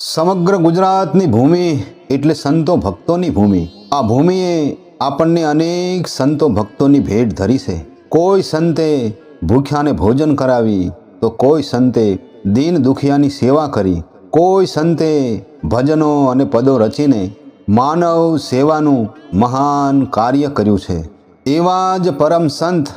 સમગ્ર ગુજરાતની ભૂમિ એટલે સંતો ભક્તોની ભૂમિ. આ ભૂમિએ આપણને અનેક સંતો ભક્તોની ભેટ ધરી છે. કોઈ સંતે ભૂખ્યાને ભોજન કરાવી, તો કોઈ સંતે દીન દુખિયાની સેવા કરી. કોઈ સંતે ભજનો અને પદો રચીને માનવ સેવાનું મહાન કાર્ય કર્યું છે. એવા જ પરમ સંત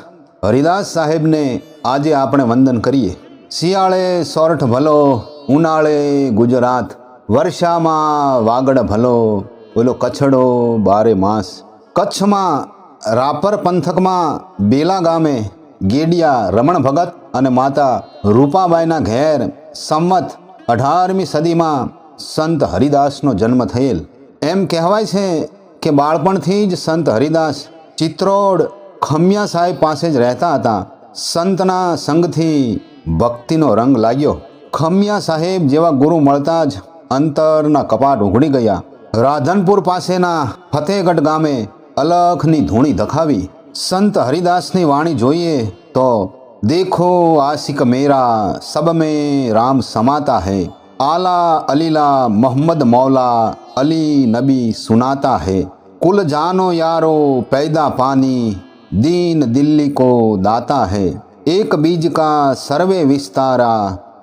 હરિદાસ સાહેબને આજે આપણે વંદન કરીએ. શિયાળે સોરઠ ભલો ઉનાળે ગુજરાત, વર્ષામાં વાગડ ભલો, ઓલો કચ્છડો બારે માસ. કચ્છમાં રાપર પંથકમાં બેલા ગામે ગેડિયા, રમણ ભગત અને માતા રૂપાબાઈના ઘેર સંમત અઢારમી સદીમાં સંત હરિદાસનો જન્મ થયેલ. એમ કહેવાય છે કે બાળપણથી જ સંત હરિદાસ ચિત્રોડ ખમિયા સાહેબ પાસે જ રહેતા હતા. સંતના સંગથી ભક્તિનો રંગ લાગ્યો. ખમિયા સાહેબ જેવા ગુરુ મળતા જ અંતરના કપાટ ઉઘડી ગયા રાધનપુર પાસેના ફતેહગઢ ગામે અલખની ધૂણી ધખાવી સંત હરિદાસની વાણી જોઈએ તો દેખો આશિક મેરા સબ में રામ સમાતા है आला अलीला मोहम्मद मौला अली नबी सुनाता है कुल जानो यारो पैदा पानी दीन दिल्ली को दाता है एक बीज का सर्वे विस्तारा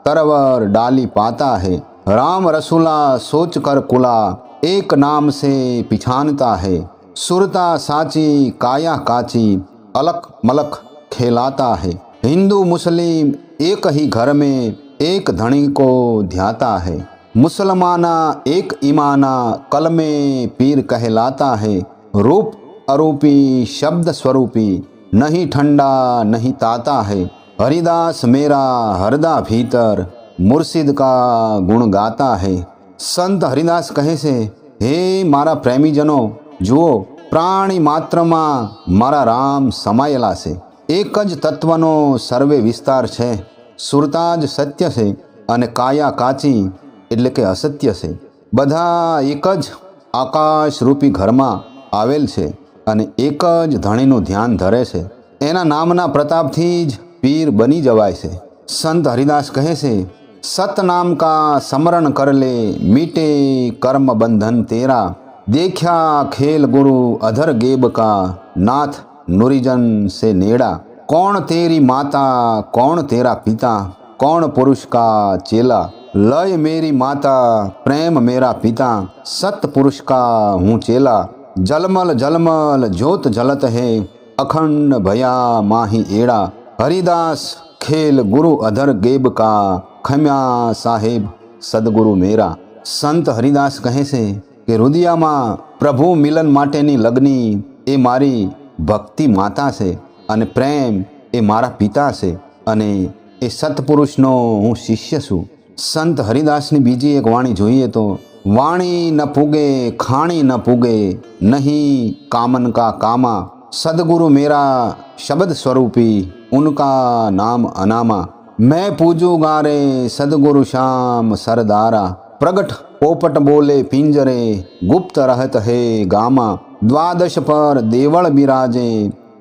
तरवर डाली पाता है। राम रसूला सोच कर कुला, एक नाम से पिछानता है। सुरता साची, काया काची, अलक मलक खेलाता है। हिंदू मुस्लिम एक ही घर में एक धनी को ध्याता है। मुसलमाना एक ईमाना कलमे पीर कहलाता है। रूप अरूपी, शब्द स्वरूपी, नहीं ठंडा, नहीं ताता है। હરિદાસ મેરા હરદા ભીતર મુર્શિદ કા ગુણ ગાતા હે. સંત હરિદાસ કહે છે, હે મારા પ્રેમીજનો, જુઓ, પ્રાણી માત્રમાં મારા રામ સમાયેલા છે. એક જ તત્વનો સર્વે વિસ્તાર છે. સુરતા જ સત્ય છે અને કાયા કાચી એટલે કે અસત્ય છે. બધા એક જ આકાશરૂપી ઘરમાં આવેલ છે અને એક જ ધણીનું ધ્યાન ધરે છે. એના નામના પ્રતાપથી જ પીર બની જવાય છે સંત હરિદાસ કહે છે सत नाम का स्मरण कर ले मीटे कर्म बंधन तेरा देखा खेल गुरु अधर गेब का नाथ नुरिजन से नेड़ा कौन तेरी माता कौन तेरा पिता कौन पुरुष का चेला लय मेरी माता प्रेम मेरा पिता सत पुरुष का हूँ चेला जलमल जलमल ज्योत जलत है अखंड भया माही एड़ा હરિદાસ ખેલ ગુરુ અધર ગેબ કા ખમ્યા સાહેબ, સદગુરુ મેરા. સંત હરિદાસ કહે છે કે રુદિયામાં પ્રભુ મિલન માટેની લગ્ની એ મારી ભક્તિ માતા છે અને પ્રેમ એ મારા પિતા છે અને એ સત્પુરુષનો હું શિષ્ય છું. સંત હરિદાસની બીજી એક વાણી જોઈએ તો, વાણી ન પૂગે, ખાણી ન પૂગે, નહીં કામન કા કામા सदगुरु मेरा शब्द स्वरूपी उनका नाम अनामा मैं पूजू गारे सदगुरु श्याम सरदारा प्रगट पोपट बोले पिंजरे गुप्त रहत है गामा द्वादश पर देवल बिराजे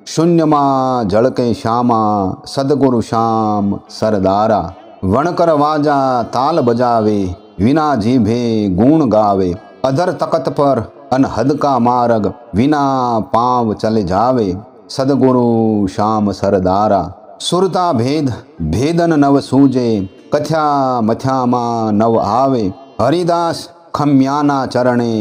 શૂન્યમાં જળકે શ્યામા સદગુરુ શ્યામ સરદારા વણકર વાજા તાલ બજાવે વિના જીભે ગુણ ગાવે અધર તકત પર અનહદ હદકા માર્ગ વિના પાવ ચલે જાવે, સદગુરુ શ્યામ સરદારા, સુરતા ભેદ, ભેદન નવ સૂજે, કથ્યા મથ્યામાં નવ આવે, હરિદાસ ખમ્યાના ચરણે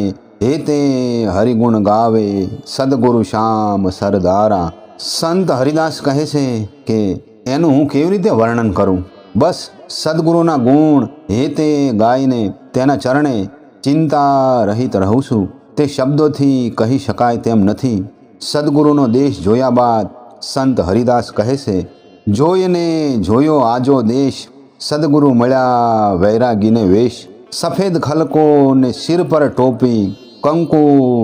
હેતે હરિગુણ ગાવે, સદગુરુ શ્યામ સરદારા. સંત હરિદાસ કહે છે કે, એનું હું કેવી રીતે વર્ણન કરું? બસ સદગુરુના ગુણ હેતે ગાઈને તેના ચરણે ચિંતા રહિત રહું છું. તે શબ્દોથી કહી શકાય તેમ નથી. સદગુરુનો દેશ જોયા બાદ સંત હરિદાસ કહે છે, જોઈને જોયો આજો દેશ. સદગુરુ મળ્યા વૈરાગીને વેશ. સફેદ ખલકો ને શિર પર ટોપી. કંકુ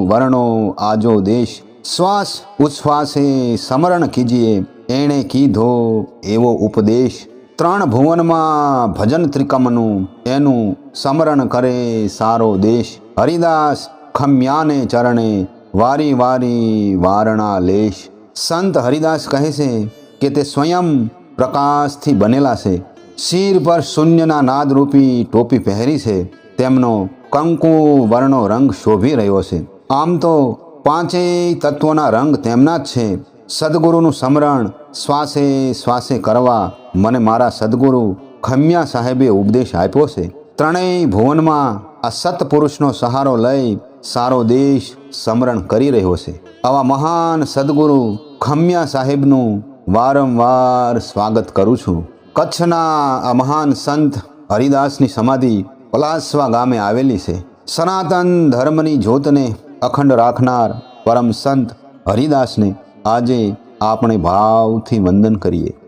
વર્ણો આજો દેશ. શ્વાસ ઉચ્છ્વાસે સમરણ કીજીએ. એણે કીધો એવો ઉપદેશ. ત્રણ ભુવનમાં ભજન ત્રિકમનું. એનું સમરણ કરે સારો દેશ. હરિદાસ ખમ્યાને ચરણે વારી વારી વારણા લેશ સંત હરિદાસ કહે છે કે તે સ્વયં પ્રકાશથી બનેલા છે. શિર પર શૂન્યના નાદરૂપી ટોપી પહેરી છે. તેમનો કંકુ વર્ણો રંગ શોભી રહ્યો છે. આમ તો પાંચેય તત્વોના રંગ તેમના જ છે. સદગુરુનું સ્મરણ શ્વાસે શ્વાસે કરવા મને મારા સદગુરુ ખમ્યા સાહેબે ઉપદેશ આપ્યો છે. ત્રણેય ભુવનમાં આ સત્પુરુષનો સહારો લઈ સારો દેશ સ્મરણ કરી રહ્યો છે. આવા મહાન સદગુરુ ખમ્યા સાહેબનું વારંવાર સ્વાગત કરું છું. કચ્છના આ મહાન સંત હરિદાસની સમાધિ પલાસવા ગામે આવેલી છે. સનાતન ધર્મની જ્યોતને અખંડ રાખનાર પરમ સંત હરિદાસને આજે આપણે ભાવથી વંદન કરીએ.